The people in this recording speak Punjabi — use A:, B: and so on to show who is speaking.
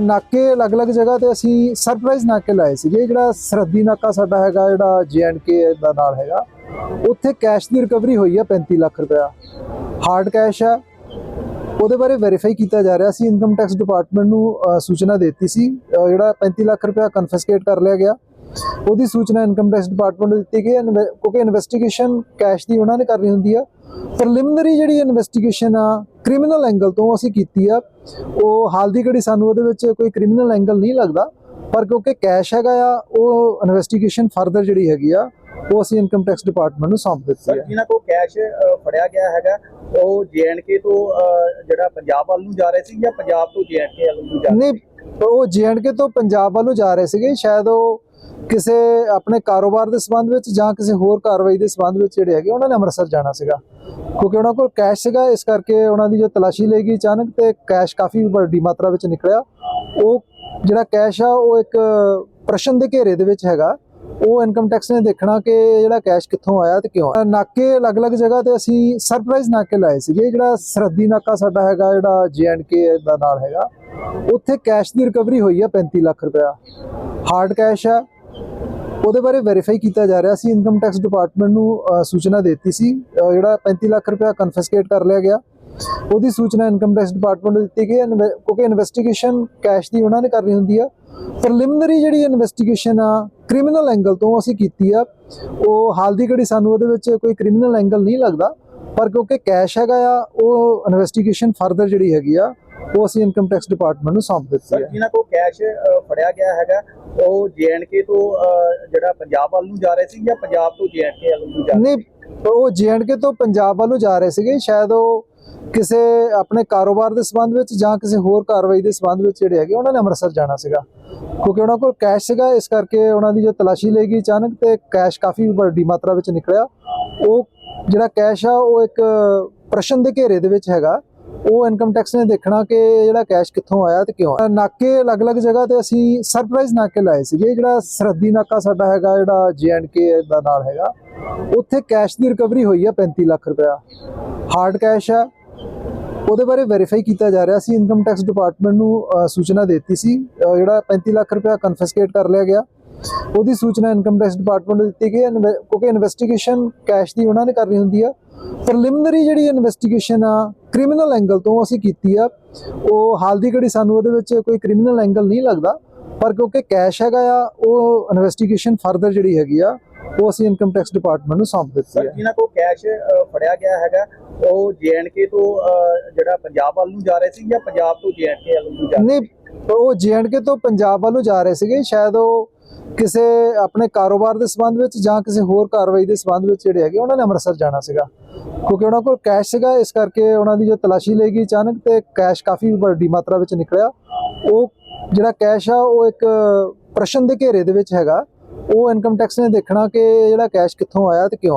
A: ਨਾਕੇ ਅਲੱਗ-ਅਲੱਗ ਜਗ੍ਹਾ ਤੇ ਅਸੀਂ ਸਰਪ੍ਰਾਈਜ਼ ਨਾਕੇ ਲਾਏ ਸੀਗੇ। ਜਿਹੜਾ ਸਰਹੱਦੀ ਨਾਕਾ ਸਾਡਾ ਹੈਗਾ, ਜਿਹੜਾ ਕੇ ਦਾ ਨਾਲ ਹੈਗਾ, ਉੱਥੇ ਕੈਸ਼ ਦੀ ਰਿਕਵਰੀ ਹੋਈ ਆ 35 ਲੱਖ ਰੁਪਇਆ। ਹਾਰਡ ਕੈਸ਼ ਆ। ਉਹਦੇ ਬਾਰੇ ਵੈਰੀਫਾਈ ਕੀਤਾ ਜਾ ਰਿਹਾ ਸੀ। ਇਨਕਮ ਟੈਕਸ ਡਿਪਾਰਟਮੈਂਟ ਨੂੰ ਸੂਚਨਾ ਦਿੱਤੀ ਸੀ। ਜਿਹੜਾ 35 ਲੱਖ ਰੁਪਇਆ ਕਨਫਿਸਕੇਟ ਕਰ ਲਿਆ ਗਿਆ। ਉਹਦੀ ਸੂਚਨਾ ਇਨਕਮ ਟੈਕਸ ਡਿਪਾਰਟਮੈਂਟ ਨੂੰ ਦਿੱਤੀ ਗਈ। ਹੈ ਇਨਵੈ- ਕਿਉਂਕਿ ਇਨਵੈਸਟੀਗੇਸ਼ਨ ਕੈਸ਼ ਦੀ ਉਹਨਾਂ ਨੇ ਕਰਨੀ ਹੁੰਦੀ ਆ। ਪ੍ਰੀਲਿਮਿਨਰੀ ਜਿਹੜੀ ਇਨਵੈਸਟੀਗੇਸ਼ਨ ਆ ਕ੍ਰਿਮੀਨਲ ਐਂਗਲ ਤੋਂ ਅਸੀਂ ਕੀਤੀ ਆ। ਉਹ ਹਾਲ ਦੀ ਘੜੀ ਸਾਨੂੰ ਉਹਦੇ ਵਿੱਚ ਕੋਈ ਕ੍ਰਿਮੀਨਲ ਐਂਗਲ ਨਹੀਂ ਲੱਗਦਾ ਪਰ ਕਿਉਂਕਿ ਕੈਸ਼ ਹੈਗਾ ਆ ਉਹ ਇਨਵੈਸਟੀਗੇਸ਼ਨ ਫਰਦਰ ਜਿਹੜੀ ਹੈਗੀ ਆ ਉਹ ਅਸੀਂ ਇਨਕਮ ਟੈਕਸ ਡਿਪਾਰਟਮੈਂਟ ਨੂੰ ਸੌਂਪ ਦਿੱਤੀ ਹੈ
B: ਜਿਨ੍ਹਾਂ ਕੋਲ ਕੈਸ਼ ਫੜਿਆ ਗਿਆ ਹੈਗਾ ਉਹ ਜੀਐਨਕੇ ਤੋਂ ਜਿਹੜਾ ਪੰਜਾਬ ਵੱਲ ਨੂੰ ਜਾ ਰਹੇ ਸੀ ਜਾਂ ਪੰਜਾਬ ਤੋਂ ਜੀਐਨਕੇ ਵੱਲ ਨੂੰ ਜਾ ਰਹੇ
A: ਨਹੀਂ ਉਹ ਜੀਐਂਡਕੇ ਤੋਂ ਪੰਜਾਬ ਵੱਲੋਂ ਜਾ ਰਹੇ ਸੀਗੇ। ਸ਼ਾਇਦ ਉਹ ਕਿਸੇ ਆਪਣੇ ਕਾਰੋਬਾਰ ਦੇ ਸੰਬੰਧ ਵਿੱਚ ਜਾਂ ਕਿਸੇ ਹੋਰ ਕਾਰਵਾਈ ਦੇ ਸੰਬੰਧ ਵਿੱਚ ਜਿਹੜੇ ਹੈਗੇ, ਉਹਨਾਂ ਨੇ ਅੰਮ੍ਰਿਤਸਰ ਜਾਣਾ ਸੀਗਾ। ਕਿਉਂਕਿ ਉਹਨਾਂ ਕੋਲ ਕੈਸ਼ ਸੀਗਾ, ਇਸ ਕਰਕੇ ਉਹਨਾਂ ਦੀ ਜੋ ਤਲਾਸ਼ੀ ਲਈ ਗਈ ਅਚਾਨਕ ਤੇ ਕੈਸ਼ ਕਾਫੀ ਵੱਡੀ ਮਾਤਰਾ ਵਿੱਚ ਨਿਕਲਿਆ। ਉਹ ਜਿਹੜਾ ਕੈਸ਼ ਆ, ਉਹ ਇੱਕ ਪ੍ਰਸ਼ਨ ਦੇ ਘੇਰੇ ਦੇ ਵਿੱਚ ਹੈਗਾ। ਉਹ ਇਨਕਮ ਟੈਕਸ ਨੇ ਦੇਖਣਾ ਕਿ ਜਿਹੜਾ ਕੈਸ਼ ਕਿੱਥੋਂ ਆਇਆ ਤੇ ਕਿਉਂ ਨਾਕੇ ਅਲੱਗ-ਅਲੱਗ ਜਗ੍ਹਾ ਤੇ ਅਸੀਂ ਸਰਪ੍ਰਾਈਜ਼ ਨਾਕੇ ਲਾਏ ਸੀਗੇ। ਜਿਹੜਾ ਸਰਹੱਦੀ ਨਾਕਾ ਸਾਡਾ ਹੈਗਾ, ਜਿਹੜਾ ਕੇ ਦਾ ਨਾਲ ਹੈਗਾ। ਉੱਥੇ ਕੈਸ਼ ਦੀ ਰਿਕਵਰੀ ਹੋਈ ਆ 35 ਲੱਖ ਰੁਪਇਆ। ਹਾਰਡ ਕੈਸ਼ ਆ। ਉਹਦੇ ਬਾਰੇ ਵੈਰੀਫਾਈ ਕੀਤਾ ਜਾ ਰਿਹਾ ਸੀ। ਇਨਕਮ ਟੈਕਸ ਡਿਪਾਰਟਮੈਂਟ ਨੂੰ ਸੂਚਨਾ ਦਿੱਤੀ ਸੀ। ਜਿਹੜਾ 35 ਲੱਖ ਰੁਪਇਆ ਕਨਫਿਸਕੇਟ ਕਰ ਲਿਆ ਗਿਆ। ਉਹਦੀ ਸੂਚਨਾ ਇਨਕਮ ਟੈਕਸ ਡਿਪਾਰਟਮੈਂਟ ਨੂੰ ਦਿੱਤੀ ਗਈ। ਇਨਵੈ- ਕਿਉਂਕਿ ਇਨਵੈਸਟੀਗੇਸ਼ਨ ਕੈਸ਼ ਦੀ ਉਹਨਾਂ ਨੇ ਕਰਨੀ ਹੁੰਦੀ ਆ। ਪ੍ਰੀਲਿਮਿਨਰੀ ਜਿਹੜੀ ਇਨਵੈਸਟੀਗੇਸ਼ਨ ਆ ਕ੍ਰਿਮੀਨਲ ਐਂਗਲ ਤੋਂ ਅਸੀਂ ਕੀਤੀ ਆ। ਉਹ ਹਾਲ ਦੀ ਘੜੀ ਸਾਨੂੰ ਉਹਦੇ ਵਿੱਚ ਕੋਈ ਕ੍ਰਿਮੀਨਲ ਐਂਗਲ ਨਹੀਂ ਲੱਗਦਾ। ਪਰ ਕਿਉਂਕਿ ਕੈਸ਼ ਹੈਗਾ ਆ, ਉਹ ਇਨਵੈਸਟੀਗੇਸ਼ਨ ਫਰਦਰ ਜਿਹੜੀ ਹੈਗੀ ਆ ਉਹ ਅਸੀਂ ਇਨਕਮ ਟੈਕਸ ਡਿਪਾਰਟਮੈਂਟ ਨੂੰ ਸੌਂਪ ਦਿੱਤੀ ਹੈ।
B: ਜਿਨ੍ਹਾਂ ਕੋਲ ਕੈਸ਼ ਫੜਿਆ ਗਿਆ ਹੈਗਾ ਉਹ ਜੀਐਨਕੇ ਤੋਂ ਜਿਹੜਾ ਪੰਜਾਬ ਵੱਲ ਨੂੰ ਜਾ ਰਹੇ ਸੀ ਜਾਂ ਪੰਜਾਬ ਤੋਂ ਜੀਐਨਕੇ ਵੱਲ ਨੂੰ ਜਾ ਰਹੇ
A: ਨਹੀਂ ਉਹ ਜੀਐਂਡਕੇ ਤੋਂ ਪੰਜਾਬ ਵੱਲੋਂ ਜਾ ਰਹੇ ਸੀਗੇ। ਸ਼ਾਇਦ ਉਹ ਕਿਸੇ ਆਪਣੇ ਕਾਰੋਬਾਰ ਦੇ ਸੰਬੰਧ ਵਿੱਚ ਜਾਂ ਕਿਸੇ ਹੋਰ ਕਾਰਵਾਈ ਦੇ ਸੰਬੰਧ ਵਿੱਚ ਜਿਹੜੇ ਹੈਗੇ ਉਹਨਾਂ ਨੇ ਅੰਮ੍ਰਿਤਸਰ ਜਾਣਾ ਸੀਗਾ। ਕਿਉਂਕਿ ਉਹਨਾਂ ਕੋਲ ਕੈਸ਼ ਸੀਗਾ ਇਸ ਕਰਕੇ ਉਹਨਾਂ ਦੀ ਜੋ ਤਲਾਸ਼ੀ ਲਈ ਗਈ ਅਚਾਨਕ ਤੇ ਕੈਸ਼ ਕਾਫੀ ਵੱਡੀ ਮਾਤਰਾ ਵਿੱਚ ਨਿਕਲਿਆ। ਉਹ ਜਿਹੜਾ ਕੈਸ਼ ਆ ਉਹ ਇੱਕ ਪ੍ਰਸ਼ਨ ਦੇ ਘੇਰੇ ਦੇ ਵਿੱਚ ਹੈਗਾ। ਉਹ ਇਨਕਮ ਟੈਕਸ ਨੇ ਦੇਖਣਾ ਕਿ ਜਿਹੜਾ ਕੈਸ਼ ਕਿੱਥੋਂ ਆਇਆ ਤੇ ਕਿਉਂ ਨਾਕੇ ਅਲੱਗ-ਅਲੱਗ ਜਗ੍ਹਾ ਤੇ ਅਸੀਂ ਸਰਪ੍ਰਾਈਜ਼ ਨਾਕੇ ਲਾਏ ਸੀਗੇ। ਜਿਹੜਾ ਸਰਹੱਦੀ ਨਾਕਾ ਸਾਡਾ ਹੈਗਾ, ਜਿਹੜਾ ਕੇ ਦਾ ਨਾਲ ਹੈਗਾ, ਉੱਥੇ ਕੈਸ਼ ਦੀ ਰਿਕਵਰੀ ਹੋਈ ਆ 35 ਲੱਖ ਰੁਪਇਆ। ਹਾਰਡ ਕੈਸ਼ ਆ। ਉਹਦੇ ਬਾਰੇ ਵੈਰੀਫਾਈ ਕੀਤਾ ਜਾ ਰਿਹਾ ਸੀ। ਇਨਕਮ ਟੈਕਸ ਡਿਪਾਰਟਮੈਂਟ ਨੂੰ ਸੂਚਨਾ ਦਿੱਤੀ ਸੀ। ਜਿਹੜਾ 35 ਲੱਖ ਰੁਪਇਆ ਕਨਫਿਸਕੇਟ ਕਰ ਲਿਆ ਗਿਆ। ਉਹਦੀ ਸੂਚਨਾ ਇਨਕਮ ਟੈਕਸ ਡਿਪਾਰਟਮੈਂਟ ਨੂੰ ਦਿੱਤੀ ਗਈ ਹੈ। ਕਿਉਂਕਿ ਇਨਵੈਸਟੀਗੇਸ਼ਨ ਕੈਸ਼ ਦੀ ਉਹਨਾਂ ਨੇ ਕਰਨੀ ਹੁੰਦੀ ਆ। ਪ੍ਰੀਲਿਮਿਨਰੀ ਜਿਹੜੀ ਇਨਵੈਸਟੀਗੇਸ਼ਨ ਆ ਕ੍ਰਿਮੀਨਲ ਐਂਗਲ ਤੋਂ ਅਸੀਂ ਕੀਤੀ ਆ। ਉਹ ਹਾਲ ਦੀ ਘੜੀ ਸਾਨੂੰ ਉਹਦੇ ਵਿੱਚ ਕੋਈ ਕ੍ਰਿਮੀਨਲ ਐਂਗਲ ਨਹੀਂ ਲੱਗਦਾ। ਪਰ ਕਿਉਂਕਿ ਕੈਸ਼ ਹੈਗਾ ਆ ਉਹ ਇਨਵੈਸਟੀਗੇਸ਼ਨ ਫਰਦਰ ਜਿਹੜੀ ਹੈਗੀ ਆ ਉਹ ਅਸੀਂ ਇਨਕਮ ਟੈਕਸ ਡਿਪਾਰਟਮੈਂਟ ਨੂੰ ਸੌਂਪ ਦਿੱਤੀ ਹੈ
B: ਜਿਨ੍ਹਾਂ ਕੋਲ ਕੈਸ਼ ਫੜਿਆ ਗਿਆ ਹੈਗਾ ਉਹ ਜੀਐਨਕੇ ਤੋਂ ਜਿਹੜਾ ਪੰਜਾਬ ਵੱਲ ਨੂੰ ਜਾ ਰਹੇ ਸੀ ਜਾਂ ਪੰਜਾਬ ਤੋਂ ਜੀਐਨਕੇ ਵੱਲ ਨੂੰ ਜਾ ਰਹੇ
A: ਨਹੀਂ ਉਹ ਜੀਐਂਡਕੇ ਤੋਂ ਪੰਜਾਬ ਵੱਲੋਂ ਜਾ ਰਹੇ ਸੀਗੇ। ਸ਼ਾਇਦ ਉਹ ਕਿਸੇ ਆਪਣੇ ਕਾਰੋਬਾਰ ਦੇ ਸੰਬੰਧ ਵਿੱਚ ਜਾਂ ਕਿਸੇ ਹੋਰ ਕਾਰਵਾਈ ਦੇ ਸੰਬੰਧ ਵਿੱਚ ਜਿਹੜੇ ਹੈਗੇ, ਉਹਨਾਂ ਨੇ ਅੰਮ੍ਰਿਤਸਰ ਜਾਣਾ ਸੀਗਾ। ਕਿਉਂਕਿ ਉਹਨਾਂ ਕੋਲ ਕੈਸ਼ ਸੀਗਾ, ਇਸ ਕਰਕੇ ਉਹਨਾਂ ਦੀ ਜੋ ਤਲਾਸ਼ੀ ਲਈ ਗਈ ਅਚਾਨਕ ਤੇ ਕੈਸ਼ ਕਾਫੀ ਵੱਡੀ ਮਾਤਰਾ ਵਿੱਚ ਨਿਕਲਿਆ। ਉਹ ਜਿਹੜਾ ਕੈਸ਼ ਆ, ਉਹ ਇੱਕ ਪ੍ਰਸ਼ਨ ਦੇ ਘੇਰੇ ਦੇ ਵਿੱਚ ਹੈਗਾ। ਉਹ ਇਨਕਮ ਟੈਕਸ ਨੇ ਦੇਖਣਾ ਕਿ ਜਿਹੜਾ ਕੈਸ਼ ਕਿੱਥੋਂ ਆਇਆ ਤੇ ਕਿਉਂ ਆਇਆ।